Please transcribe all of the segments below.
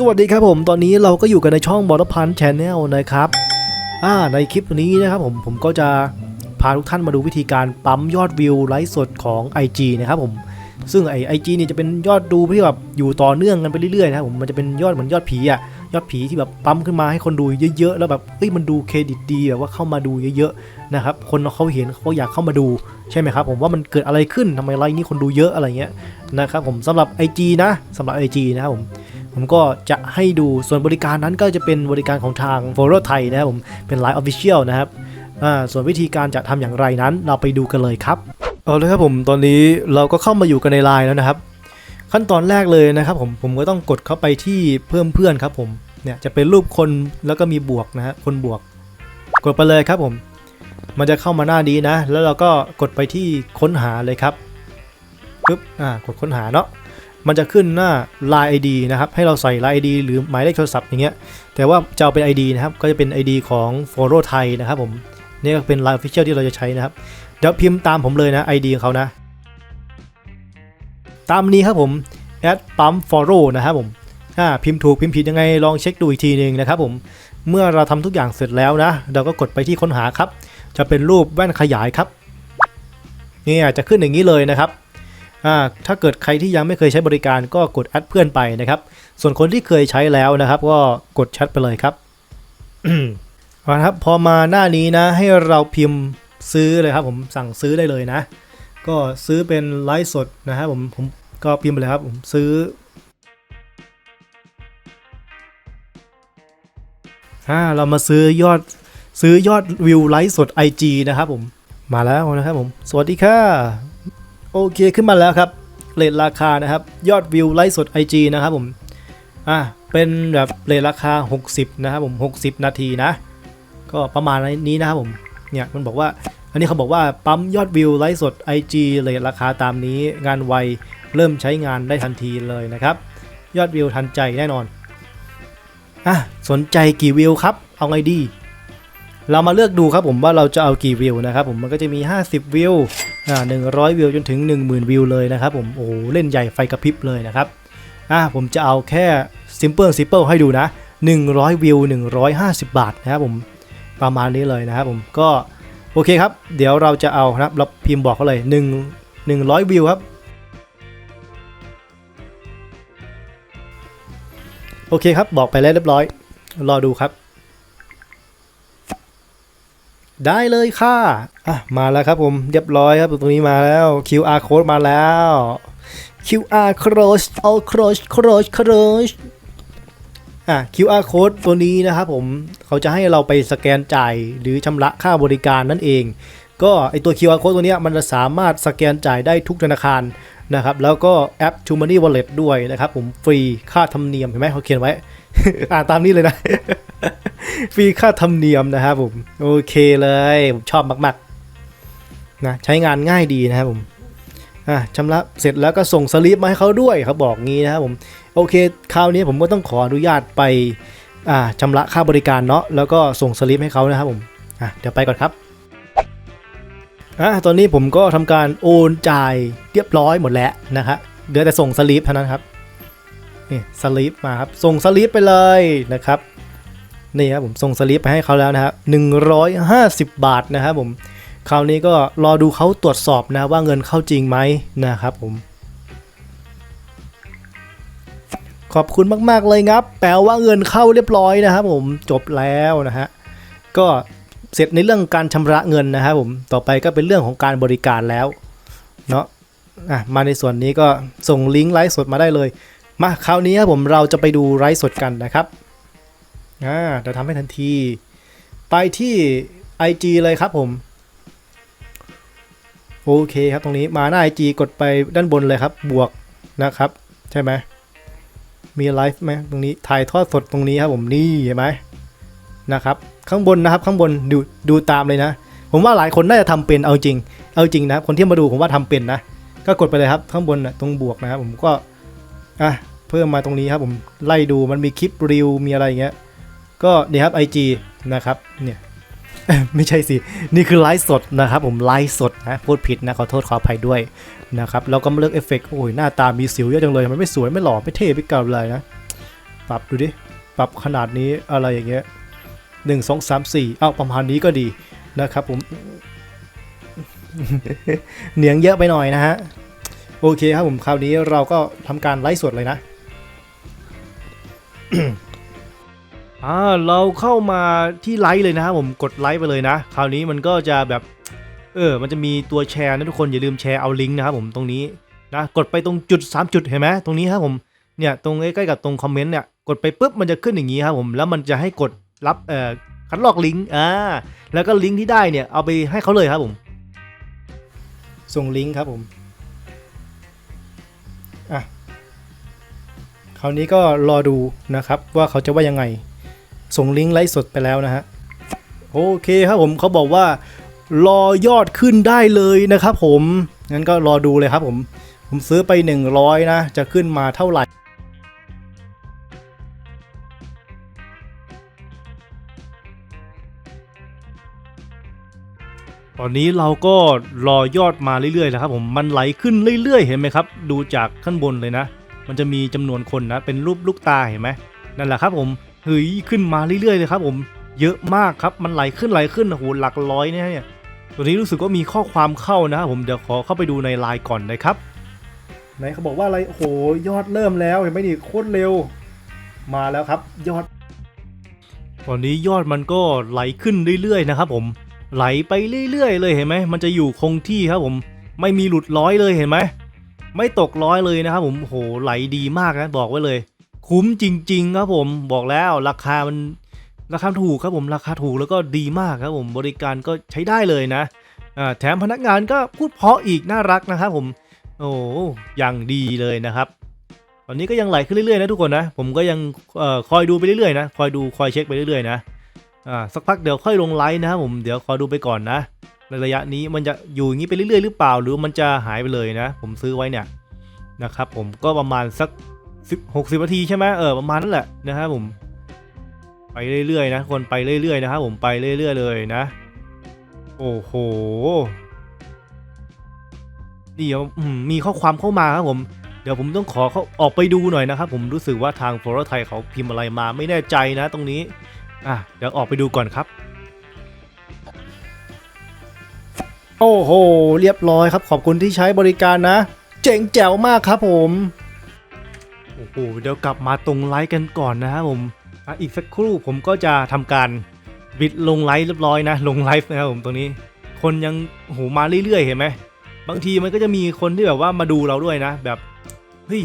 สวัสดีครับผม ตอนนี้เราก็อยู่กันในช่องบอ t พัน c h ชแนลนะครับอ่าในคลิปนี้นะครับผมผมก็จะพาทุกท่านมาดูวิธีการปั๊มยอดวิวไลฟ์สดของ IG นะครับผมซึ่งไอไอจีเนี่ยจะเป็นยอดดูที่แบบอยู่ต่อเนื่องกันไปเรื่อยๆนะครับผมมันจะเป็นยอดเหมือนยอดผีอะยอดผีที่แบบปั๊มขึ้นมาให้คนดูเยอะๆ แล้วแบบเฮ้ยมันดูเครดิตดีแบบว่าเข้ามาดูเยอะๆนะครับคนเขาเห็นเขาอยากเข้ามาดูใช่ไหมครับผมว่ามันเกิดอะไรขึ้นทำไมไลน์นี้คนดูเยอะอะไรเงี้ยนะครับผมสำหรับ IG นะสำหรับ IG นะครับผม ผมก็จะให้ดูส่วนบริการนั้นก็จะเป็นบริการของทาง f o r o ไทยนะครับผมเป็นไลน์ออฟฟิเชียลนะครับส่วนวิธีการจะทำอย่างไรนั้นเราไปดูกันเลยครับเอาเลยครับผมตอนนี้เราก็เข้ามาอยู่กันในไลน์แล้วนะครับ ขั้นตอนแรกเลยนะครับผมผมก็ต้องกดเข้าไปที่เพิ่มเพื่อนครับผมเนี่ยจะเป็นรูปคนแล้วก็มีบวกนะฮะคนบวก กดไปเลยครับผม มันจะเข้ามาหน้านี้นะ แล้วเราก็กดไปที่ค้นหาเลยครับปึ๊บอ่ากดค้นหาเนาะ มันจะขึ้นหน้า Line ID นะครับให้เราใส่ Line ID หรือหมายเลขโทรศัพท์อย่างเงี้ยแต่ว่าจะเอาเป็น ID นะครับก็จะเป็น ID ของ f o r o ไทยนะครับผมนี่ก็เป็น Line Official ที่เราจะใช้นะครับเดี๋ยวพิมพ์ตามผมเลยนะ ID ของเขานะ ตามนี้ครับผม add ปั๊ม follow นะครับผมอ่าพิมพ์ถูกพิมพ์ผิดยังไงลองเช็คดูอีกทีหนึ่งนะครับผมเมื่อเราทำทุกอย่างเสร็จแล้วนะ เราก็กดไปที่ค้นหาครับ จะเป็นรูปแว่นขยายครับนี่จะขึ้นอย่างนี้เลยนะครับ ถ้าเกิดใครที่ยังไม่เคยใช้บริการก็กดแอดเพื่อนไปนะครับ ส่วนคนที่เคยใช้แล้วนะครับ ก็กดแชทไปเลยครับเอาละครับพอมาหน้านี้นะให้เราพิมพ์ซื้อเลยครับ ผมสั่งซื้อได้เลยนะ ก็ซื้อเป็นไลฟ์สดนะครับผมผมก็พิมพ์ไปเลยครับ ผมซื้ออ่าเรามาซื้อยอดซื้อยอดวิวไลฟ์สด IG นะครับผมมาแล้วนะครับผม สวัสดีค่ะ โอเคขึ้นมาแล้วครับเรทราคานะครับ ยอดวิวไลฟ์สด IG นะครับผม อะ เป็นแบบเรทราคา 60 นะครับผม 60 นาทีนะ ก็ประมาณนี้นะครับผม เนี่ยมันบอกว่า อันนี้เขาบอกว่าปั๊มยอดวิวไลฟ์สด IG เรทราคาตามนี้งานไวเริ่มใช้งานได้ทันทีเลยนะครับ ยอดวิวทันใจแน่นอน อะ สนใจกี่วิวครับ เอาไงดี เรามาเลือกดูครับผมว่าเราจะเอากี่วิวนะครับผมมันก็จะมี 50 วิว อ่า100วิวจนถึง 10,000 วิวเลยนะครับผมโอ้โหเล่นใหญ่ไฟกระพริบเลยนะครับอ่าผมจะเอาแค่ Simple Simple ให้ดูนะ 100 วิว 150 บาทนะครับผมประมาณนี้เลยนะครับผมก็โอเคครับ เดี๋ยวเราจะเอานะครับเราพิมพ์บอกเขาเลย1 100 วิวครับโอเคครับบอกไปแล้วเรียบร้อย รอดูครับ ได้เลยค่ะอะมาแล้วครับผมเรียบร้อยครับตรงนี้มาแล้ว QR code มาแล้ว QR code เอา code code code อะ QR code ตัวนี้นะครับผมเขาจะให้เราไปสแกนจ่ายหรือชำระค่าบริการนั่นเอง ก็ไอตัว QR code ตัวนี้มันจะสามารถสแกนจ่ายได้ทุกธนาคารนะครับแล้วก็แอป t o Money Wallet ด้วยนะครับผมฟรีค่าธรรมเนียมเห็นไหมเขาเขียนไว้ อ่านตามนี้เลยนะ ฟรีค่าธรรมเนียมนะครับผม โอเคเลย ผมชอบมากๆนะใช้งานง่ายดีนะครับผมอะชำระเสร็จแล้วก็ส่งสลิปมาให้เขาด้วยเขาบอกงี้นะครับผมโอเคคราวนี้ผมก็ต้องขออนุญาตไปอ่าชำระค่าบริการเนาะแล้วก็ส่งสลิปให้เขานะครับผมอะเดี๋ยวไปก่อนครับอะตอนนี้ผมก็ทำการโอนจ่ายเรียบร้อยหมดแล้วนะครับเหลือแต่ส่งสลิปเท่านั้นครับนี่สลิปมาครับส่งสลิปไปเลยนะครับ นี่ครับผมส่งสลิปไปให้เขาแล้วนะครับ 150 บาทนะครับผม คราวนี้ก็รอดูเขาตรวจสอบนะว่าเงินเข้าจริงไหมนะครับผม ขอบคุณมาก ๆ เลยครับ แปลว่าเงินเข้าเรียบร้อยนะครับผมจบแล้วนะฮะ ก็เสร็จในเรื่องการชำระเงินนะครับผม ต่อไปก็เป็นเรื่องของการบริการแล้วเนาะอะมาในส่วนนี้ก็ส่งลิงก์ไลฟ์สดมาได้เลย มาคราวนี้ครับผมเราจะไปดูไลฟ์สดกันนะครับ อ่าเดี๋ยวทำให้ทันที ไปที่ IG เลยครับผม โอเคครับตรงนี้มาหน้า IG กดไปด้านบนเลยครับ บวกนะครับ ใช่ไหมมีไลฟ์ไหมตรงนี้ถ่ายทอดสดตรงนี้ครับผมนี่เห็นไหมนะครับ ข้างบนนะครับข้างบนดูดูตามเลยนะ ผมว่าหลายคนน่าจะทำเป็นเอาจริง เอาจริงนะคคนที่มาดูผมว่าทำเป็นนะ ก็กดไปเลยครับข้างบนนะตรงบวกนะครับผมก็อะเพิ่มมาตรงนี้ครับผมไล่ดูมันมีคลิปรีวมีอะไรอย่างเงี้ย ก็นี่ครับ IG นะครับเนี่ยไม่ใช่สิ นี่คือไลฟ์สดนะครับ ผมไลฟ์สดนะพูดผิดนะขอโทษขออภัยด้วยนะครับแล้วก็มาเลือกเอฟเฟกต์โอ้ยหน้าตามีสิวเยอะจังเลยมันไม่สวยไม่หล่อไม่เท่ไม่เก่าเลยนะปรับดูดิปรับขนาดนี้อะไรอย่างเงี้ยหนึ่งสองสามสี่เอ้าประมาณนี้ก็ดีนะครับผมเหนียงเยอะไปหน่อยนะฮะโอเคครับผมคราวนี้เราก็ทำการไลฟ์สดเลยนะ อ่าเราเข้ามาที่ไลฟ์เลยนะครับผมกดไลฟ์ไปเลยนะ คราวนี้มันก็จะแบบเออมันจะมีตัวแชร์นะทุกคนอย่าลืมแชร์เอาลิงก์นะครับผมตรงนี้นะกดไปตรงจุด 3 จุดเห็นไหมตรงนี้ครับผมเนี่ยตรงใกล้ๆกับตรงคอมเมนต์เนี่ยกดไปปุ๊บมันจะขึ้นอย่างนี้ครับผมแล้วมันจะให้กดรับเอ่อคัดลอกลิงก์อ่าแล้วก็ลิงก์ที่ได้เนี่ยเอาไปให้เขาเลยครับผม ส่งลิงก์ครับผมอะคราวนี้ก็รอดูนะครับว่าเขาจะว่ายังไง ส่งลิงก์ไลฟ์สดไปแล้วนะฮะ โอเคครับผมเขาบอกว่ารอยอดขึ้นได้เลยนะครับผม งั้นก็รอดูเลยครับผม ผมซื้อไป 100 นะ จะขึ้นมาเท่าไหร่ตอนนี้เราก็รอยอดมาเรื่อยๆแล้วครับผมมันไหลขึ้นเรื่อยๆ เห็นไหมครับ ดูจากข้างบนเลยนะ มันจะมีจำนวนคนนะ เป็นรูปลูกตาเห็นไหมนั่นแหละครับผม เฮ้ยขึ้นมาเรื่อยๆเลยครับผมเยอะมากครับมันไหลขึ้นไหลขึ้นโอ้โหหลักร้อยเนี่ยตัวนี้รู้สึกว่ามีข้อความเข้านะครับผมเดี๋ยวขอเข้าไปดูในไลน์ก่อนนะครับไหนเขาบอกว่าอะไรโอ้โหยอดเริ่มแล้วเห็นไหมนี่โคตรเร็วมาแล้วครับ ยอด ตอนนี้ยอดมันก็ไหลขึ้นเรื่อยๆนะครับผมไหลไปเรื่อยๆ เลยเห็นไหมมันจะอยู่คงที่ครับผมไม่มีหลุดร้อยเลยเห็นไหมไม่ตกร้อยเลยนะครับผมโอ้โหไหลดีมากนะบอกไว้เลย คุ้มจริง ๆ ครับผมบอกแล้วราคามันราคาถูกครับผมราคาถูกแล้วก็ดีมากครับผมบริการก็ใช้ได้เลยนะแถมพนักงานก็พูดเพราะอีกน่ารักนะครับผมโอ้อย่างดีเลยนะครับ ตอนนี้ก็ยังไหลขึ้นเรื่อยๆนะทุกคนนะ ผมก็ยังอคอยดูไปเรื่อยๆนะคอยดูคอยเช็คไปเรื่อยๆนะสักพักเดี๋ยวค่อยลงไลฟ์นะครับผมเดี๋ยวคอยดูไปก่อนนะในระยะนี้มันจะอยู่อย่างนี้ไปเรื่อยๆหรือเปล่า หรือมันจะหายไปเลยนะ ผมซื้อไว้เนี่ยนะครับ ผมก็ประมาณสัก 10 60นาทีใช่ไหมเออประมาณนั่นแหละนะครับผมไปเรื่อยๆนะคนไปเรื่อยๆนะครับผมไปเรื่อยๆเลยนะ โอ้โหเดี๋ยวมมีข้อความเข้ามาครับผมเดี๋ยวผมต้องขอเขาออกไปดูหน่อยนะครับผมรู้สึกว่าทางโฟร์ไทยเขาพิมพ์อะไรมาไม่แน่ใจนะตรงนี้อะเดี๋ยวออกไปดูก่อนครับ โอ้โห เรียบร้อยครับ ขอบคุณที่ใช้บริการนะ เจ๋งแจ๋วมากครับผม โอ้โหเดี๋ยวกลับมาตรงไลฟ์กันก่อนนะครับผมอะอีกสักครู่ผมก็จะทำการบิดลงไลฟ์เรียบร้อยนะ ลงไลฟ์นะครับผมตรงนี้ คนยังโหมาเรื่อยๆเห็นไหมบางทีมันก็จะมีคนที่แบบว่ามาดูเราด้วยนะ แบบเฮ้ย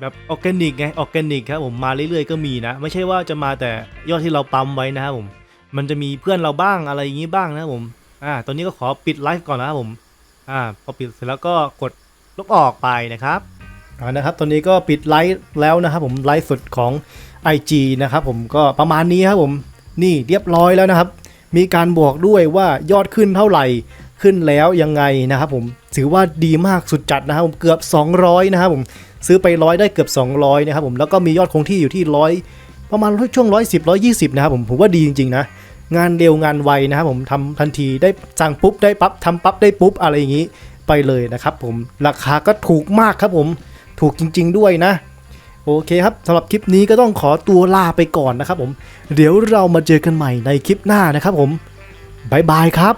แบบออร์แกนิกไงออร์แกนิกครับผมมาเรื่อยๆก็มีนะ ไม่ใช่ว่าจะมาแต่ยอดที่เราปั๊มไว้นะครับผม มันจะมีเพื่อนเราบ้างอะไรอย่างนี้บ้างนะครับผมอ่าตอนนี้ก็ขอปิดไลฟ์ก่อนนะครับผมอ่าพอปิดเสร็จแล้วก็กดลบออกไปนะครับ นะครับตอนนี้ก็ปิดไลฟ์แล้วนะครับผมไลฟ์สดของ IG นะครับผมก็ประมาณนี้ครับผมนี่เรียบร้อยแล้วนะครับ มีการบอกด้วยว่ายอดขึ้นเท่าไหร่ขึ้นแล้วยังไงนะครับผมถือว่าดีมากสุดจัดนะครับผมเกือบ 200 นะครับผมซื้อไปร้อยได้เกือบ 200 นะครับผมแล้วก็มียอดคงที่อยู่ที่ร้อยประมาณช่วง 110 120 นะครับผมผมว่าดีจริงๆนะงานเร็วงานไวนะครับผมทำทันทีได้สั่งปุ๊บได้ปั๊บทำปั๊บได้ปุ๊บอะไรอย่างนี้ไปเลยนะครับผมราคาก็ถูกมากครับผม ถูกจริง ๆ ด้วยนะ โอเคครับสำหรับคลิปนี้ก็ต้องขอตัวลาไปก่อนนะครับผม เดี๋ยวเรามาเจอกันใหม่ในคลิปหน้านะครับผมบายบายครับ